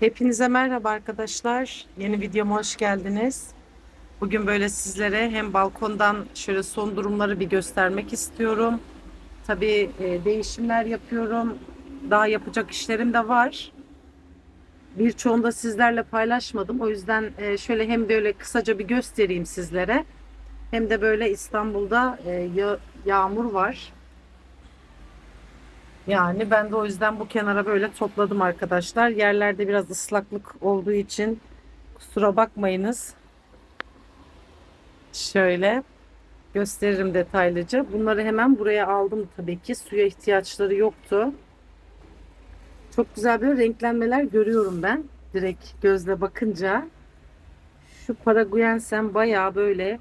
Hepinize merhaba arkadaşlar. Yeni videoma hoş geldiniz. Bugün böyle sizlere hem balkondan şöyle son durumları bir göstermek istiyorum. Tabii e, değişimler yapıyorum. Daha yapacak işlerim de var. Birçoğunu da sizlerle paylaşmadım. O yüzden e, şöyle hem böyle kısaca bir göstereyim sizlere. Hem de böyle İstanbul'da e, ya- yağmur var. Yani ben de o yüzden bu kenara böyle topladım arkadaşlar. Yerlerde biraz ıslaklık olduğu için kusura bakmayınız. Şöyle gösteririm detaylıca. Bunları hemen buraya aldım tabii ki. Suya ihtiyaçları yoktu. Çok güzel böyle renklenmeler görüyorum ben. Direkt gözle bakınca. Şu Paraguayensen bayağı böyle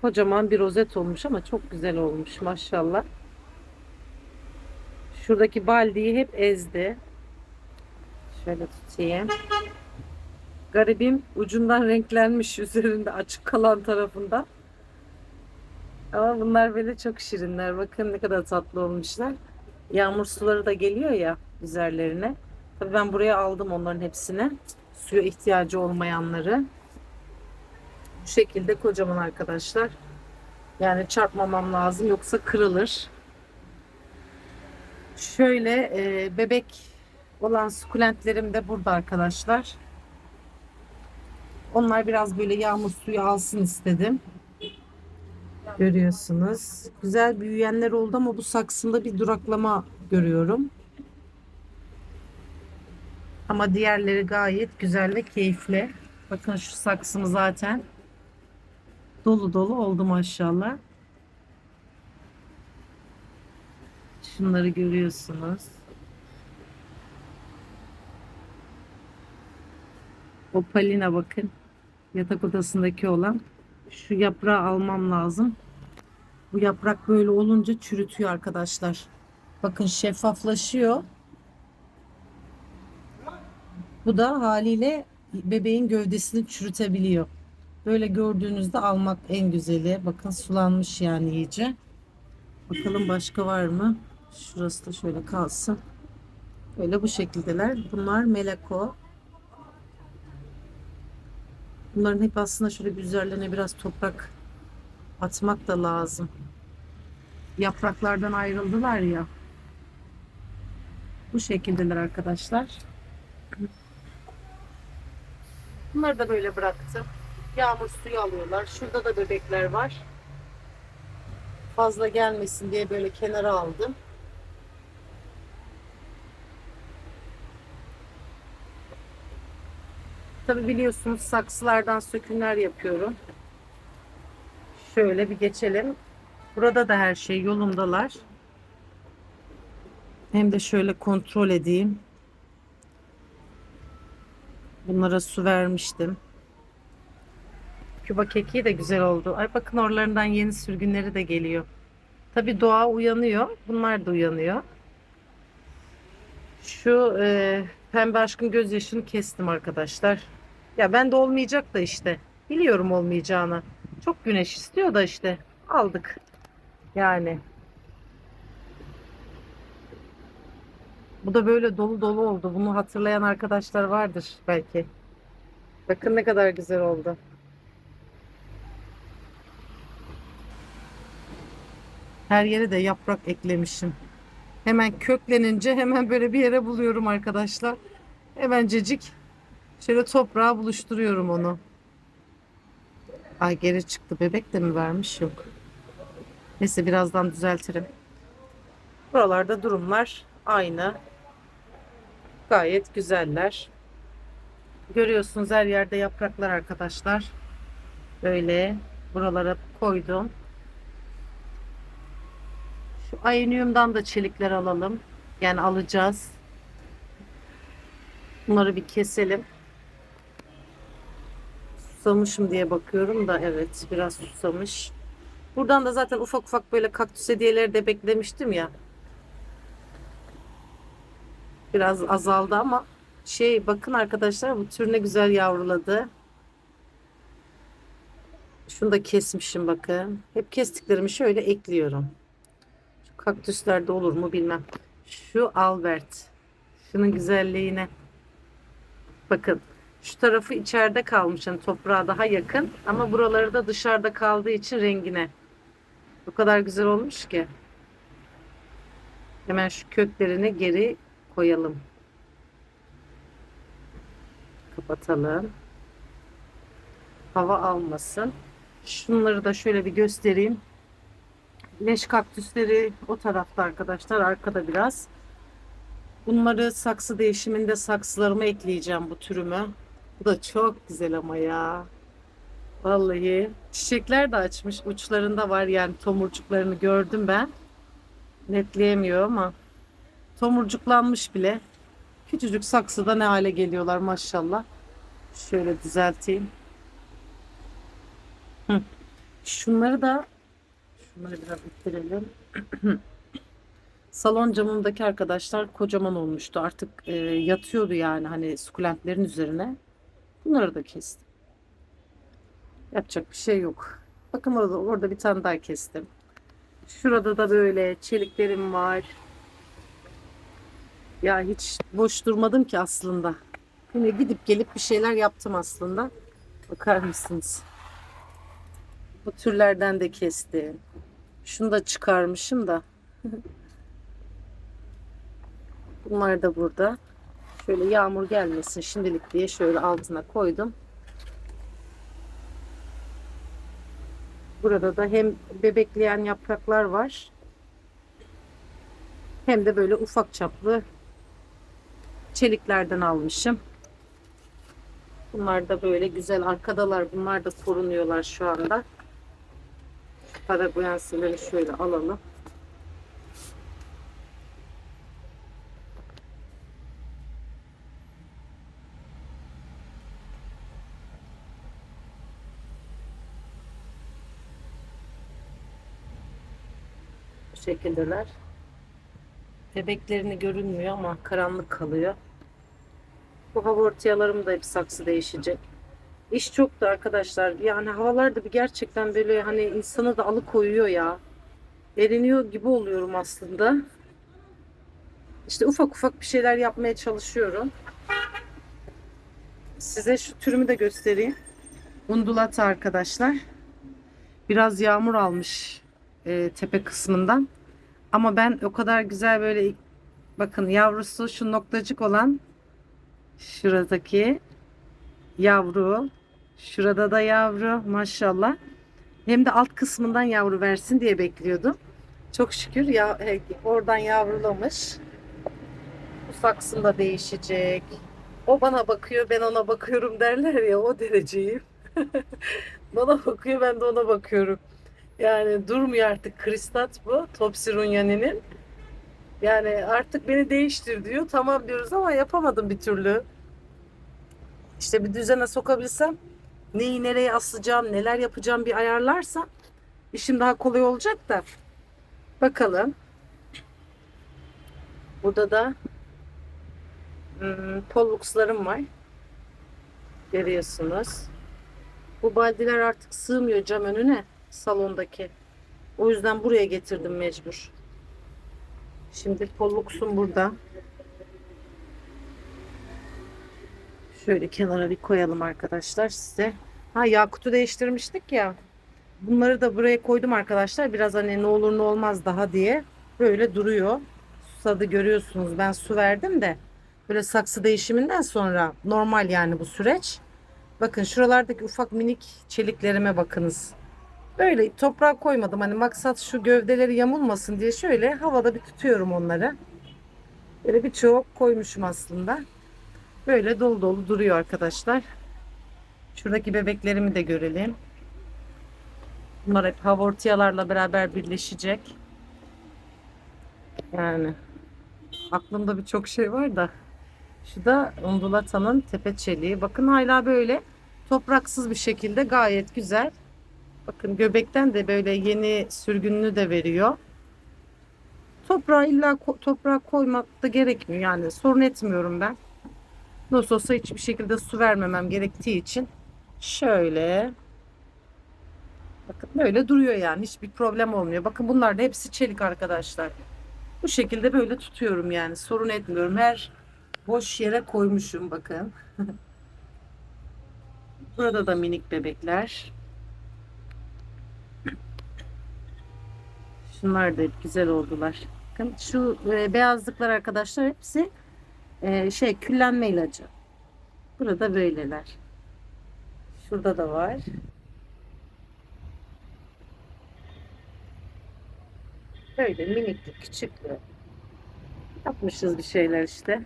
kocaman bir rozet olmuş ama çok güzel olmuş maşallah. Şuradaki baldiyi hep ezdi. Şöyle tutayım. Garibim ucundan renklenmiş üzerinde açık kalan tarafında. Ama bunlar böyle çok şirinler. Bakın ne kadar tatlı olmuşlar. Yağmur suları da geliyor ya üzerlerine. Tabii ben buraya aldım onların hepsini. Suya ihtiyacı olmayanları. Bu şekilde kocaman arkadaşlar. Yani çarpmamam lazım yoksa kırılır. Şöyle e, bebek olan sukulentlerim de burada arkadaşlar. Onlar biraz böyle yağmur suyu alsın istedim. Görüyorsunuz. Güzel büyüyenler oldu ama bu saksında bir duraklama görüyorum. Ama diğerleri gayet güzel ve keyifli. Bakın şu saksımı zaten dolu dolu oldu maşallah. Şunları görüyorsunuz. O palina bakın. Yatak odasındaki olan. Şu yaprağı almam lazım. Bu yaprak böyle olunca çürütüyor arkadaşlar. Bakın şeffaflaşıyor. Bu da haliyle bebeğin gövdesini çürütebiliyor. Böyle gördüğünüzde almak en güzeli. Bakın sulanmış yani iyice. Bakalım başka var mı? Şurası da şöyle kalsın. Böyle bu şekildeler. Bunlar meleko. Bunların hep aslında şöyle bir üzerlerine biraz toprak atmak da lazım. Yapraklardan ayrıldılar ya. Bu şekildeler arkadaşlar. Bunları da böyle bıraktım. Yağmur suyu alıyorlar. Şurada da bebekler var. Fazla gelmesin diye böyle kenara aldım. Tabi biliyorsunuz saksılardan sökümler yapıyorum. Şöyle bir geçelim. Burada da her şey yolundalar. Hem de şöyle kontrol edeyim. Bunlara su vermiştim. Küba keki de güzel oldu. Ay bakın oralarından yeni sürgünleri de geliyor. Tabi doğa uyanıyor. Bunlar da uyanıyor. Şu e, pembe aşkın gözyaşını kestim arkadaşlar. Ya ben de olmayacak da işte. Biliyorum olmayacağını. Çok güneş istiyor da işte. Aldık. Yani. Bu da böyle dolu dolu oldu. Bunu hatırlayan arkadaşlar vardır belki. Bakın ne kadar güzel oldu. Her yere de yaprak eklemişim. Hemen köklenince hemen böyle bir yere buluyorum arkadaşlar. Hemencecik şöyle toprağa buluşturuyorum onu. Ay geri çıktı. Bebek de mi vermiş? Yok. Neyse birazdan düzeltirim. Buralarda durumlar aynı. Gayet güzeller. Görüyorsunuz her yerde yapraklar arkadaşlar. Böyle buralara koydum. Şu ayoniumdan da çelikler alalım. Yani alacağız. Bunları bir keselim. Susamışım diye bakıyorum da evet biraz susamış. Buradan da zaten ufak ufak böyle kaktüs hediyeleri de beklemiştim ya. Biraz azaldı ama şey bakın arkadaşlar bu tür ne güzel yavruladı. Şunu da kesmişim bakın. Hep kestiklerimi şöyle ekliyorum. Şu kaktüslerde olur mu bilmem. Şu Albert. Şunun güzelliğine. Bakın şu tarafı içeride kalmış hani toprağa daha yakın ama buraları da dışarıda kaldığı için rengine. O kadar güzel olmuş ki. Hemen şu köklerini geri koyalım. Kapatalım. Hava almasın. Şunları da şöyle bir göstereyim. Güneş kaktüsleri o tarafta arkadaşlar. Arkada biraz. Bunları saksı değişiminde saksılarıma ekleyeceğim bu türümü. Bu da çok güzel ama ya. Vallahi. Çiçekler de açmış. Uçlarında var yani tomurcuklarını gördüm ben. Netleyemiyor ama. Tomurcuklanmış bile. Küçücük saksıda ne hale geliyorlar maşallah. Şöyle düzelteyim. Şunları da şunları biraz ittirelim. Salon camımdaki arkadaşlar kocaman olmuştu. Artık e, yatıyordu yani hani sukulentlerin üzerine. Bunları da kestim. Yapacak bir şey yok. Bakın orada, orada bir tane daha kestim. Şurada da böyle çeliklerim var. Ya hiç boş durmadım ki aslında. Yine gidip gelip bir şeyler yaptım aslında. Bakar mısınız? Bu türlerden de kestim. Şunu da çıkarmışım da. Bunlar da burada. Şöyle yağmur gelmesin şimdilik diye şöyle altına koydum. Burada da hem bebekleyen yapraklar var. Hem de böyle ufak çaplı çeliklerden almışım. Bunlar da böyle güzel arkadalar. Bunlar da korunuyorlar şu anda. Paraguayensileri şöyle alalım. Şekildeler. Bebeklerini görünmüyor ama karanlık kalıyor. Bu hava ortayalarım da hep saksı değişecek. İş çoktu arkadaşlar. Yani havalar da bir gerçekten böyle hani insanı da alıkoyuyor ya. Eriniyor gibi oluyorum aslında. İşte ufak ufak bir şeyler yapmaya çalışıyorum. Size şu türümü de göstereyim. Undulata arkadaşlar. Biraz yağmur almış e, tepe kısmından. Ama ben o kadar güzel böyle bakın yavrusu şu noktacık olan şuradaki yavru şurada da yavru maşallah hem de alt kısmından yavru versin diye bekliyordum. Çok şükür ya oradan yavrulamış. Bu saksında değişecek. O bana bakıyor ben ona bakıyorum derler ya o dereceyim. bana bakıyor ben de ona bakıyorum. Yani durmuyor artık kristat bu. Topsirunyani'nin. Yani artık beni değiştir diyor. Tamam diyoruz ama yapamadım bir türlü. İşte bir düzene sokabilsem neyi nereye asacağım, neler yapacağım bir ayarlarsam işim daha kolay olacak da. Bakalım. Burada da hmm, polluxlarım var. Görüyorsunuz. Bu baldiler artık sığmıyor cam önüne salondaki. O yüzden buraya getirdim mecbur. Şimdi polluksum burada. Şöyle kenara bir koyalım arkadaşlar size. Ha Yakut'u değiştirmiştik ya. Bunları da buraya koydum arkadaşlar. Biraz hani ne olur ne olmaz daha diye. Böyle duruyor. Susadı görüyorsunuz. Ben su verdim de. Böyle saksı değişiminden sonra normal yani bu süreç. Bakın şuralardaki ufak minik çeliklerime bakınız. Böyle toprağa koymadım. Hani maksat şu gövdeleri yamulmasın diye şöyle havada bir tutuyorum onları. Böyle birçok koymuşum aslında. Böyle dolu dolu duruyor arkadaşlar. Şuradaki bebeklerimi de görelim. Bunlar hep havortiyalarla beraber birleşecek. Yani aklımda birçok şey var da. Şu da undulatanın tepe çeliği. Bakın hala böyle topraksız bir şekilde gayet güzel. Bakın göbekten de böyle yeni sürgününü de veriyor. Toprağa illa ko- toprağa koymak da gerekmiyor. Yani sorun etmiyorum ben. Nasıl olsa hiçbir şekilde su vermemem gerektiği için şöyle bakın böyle duruyor yani hiçbir problem olmuyor. Bakın bunlar da hepsi çelik arkadaşlar. Bu şekilde böyle tutuyorum yani sorun etmiyorum. Her boş yere koymuşum bakın. Burada da minik bebekler. Şunlar da güzel oldular. Bakın şu e, beyazlıklar arkadaşlar hepsi e, şey küllenme ilacı. Burada böyleler. Şurada da var. Böyle minikli, küçüklü. Yapmışız bir şeyler işte.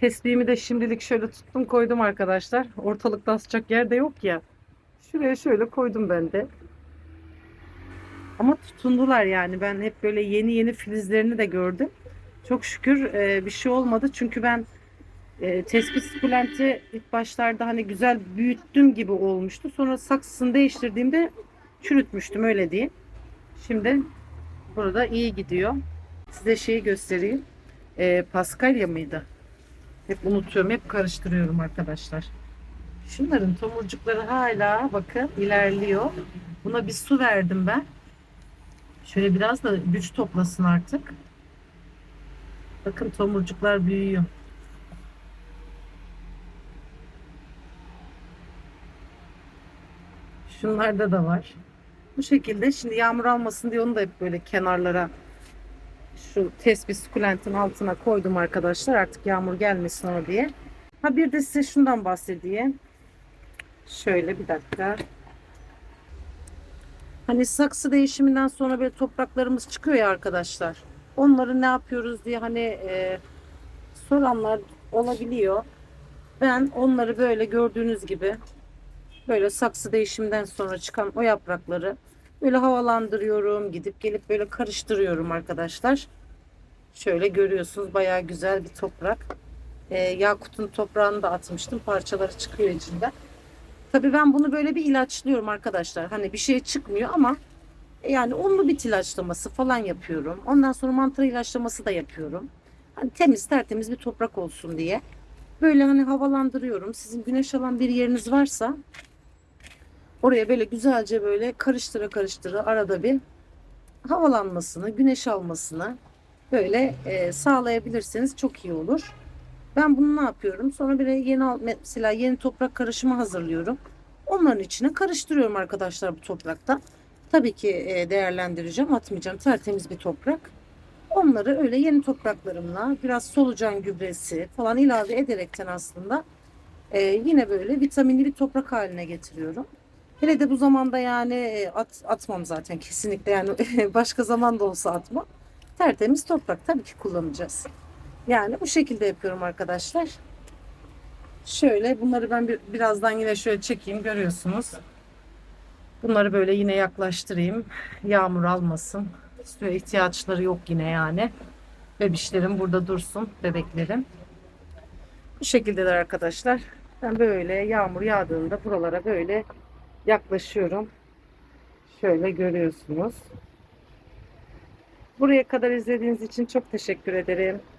Tesbihimi de şimdilik şöyle tuttum koydum arkadaşlar. Ortalıkta asacak yer de yok ya. Şuraya şöyle koydum ben de. Ama tutundular yani. Ben hep böyle yeni yeni filizlerini de gördüm. Çok şükür e, bir şey olmadı. Çünkü ben e, tespih sukulenti ilk başlarda hani güzel büyüttüm gibi olmuştu. Sonra saksısını değiştirdiğimde çürütmüştüm öyle diyeyim. Şimdi burada iyi gidiyor. Size şeyi göstereyim. E, Paskalya mıydı? Hep unutuyorum. Hep karıştırıyorum arkadaşlar. Şunların tomurcukları hala bakın ilerliyor. Buna bir su verdim ben. Şöyle biraz da güç toplasın artık. Bakın tomurcuklar büyüyor. Şunlarda da var. Bu şekilde şimdi yağmur almasın diye onu da hep böyle kenarlara şu tespih sukulentin altına koydum arkadaşlar. Artık yağmur gelmesin ona diye. Ha bir de size şundan bahsedeyim. Şöyle bir dakika. Hani saksı değişiminden sonra böyle topraklarımız çıkıyor ya arkadaşlar. Onları ne yapıyoruz diye hani e, soranlar olabiliyor. Ben onları böyle gördüğünüz gibi böyle saksı değişiminden sonra çıkan o yaprakları böyle havalandırıyorum. Gidip gelip böyle karıştırıyorum arkadaşlar. Şöyle görüyorsunuz bayağı güzel bir toprak. E, Yakut'un toprağını da atmıştım. Parçaları çıkıyor içinden. Tabii ben bunu böyle bir ilaçlıyorum arkadaşlar. Hani bir şey çıkmıyor ama yani onlu bit ilaçlaması falan yapıyorum. Ondan sonra mantar ilaçlaması da yapıyorum. Hani temiz tertemiz bir toprak olsun diye. Böyle hani havalandırıyorum. Sizin güneş alan bir yeriniz varsa oraya böyle güzelce böyle karıştıra karıştıra arada bir havalanmasını, güneş almasını böyle e, sağlayabilirseniz çok iyi olur. Ben bunu ne yapıyorum? Sonra bir yeni mesela yeni toprak karışımı hazırlıyorum. Onların içine karıştırıyorum arkadaşlar bu toprakta. Tabii ki e, değerlendireceğim, atmayacağım. Tertemiz bir toprak. Onları öyle yeni topraklarımla biraz solucan gübresi falan ilave ederekten aslında e, yine böyle vitaminli bir toprak haline getiriyorum. Hele de bu zamanda yani e, at, atmam zaten kesinlikle yani başka zaman da olsa atmam. Tertemiz toprak tabii ki kullanacağız. Yani bu şekilde yapıyorum arkadaşlar. Şöyle bunları ben bir, birazdan yine şöyle çekeyim görüyorsunuz. Bunları böyle yine yaklaştırayım. Yağmur almasın. Suya ihtiyaçları yok yine yani. Bebişlerim burada dursun. Bebeklerim. Bu şekildeler arkadaşlar. Ben böyle yağmur yağdığında buralara böyle yaklaşıyorum. Şöyle görüyorsunuz. Buraya kadar izlediğiniz için çok teşekkür ederim.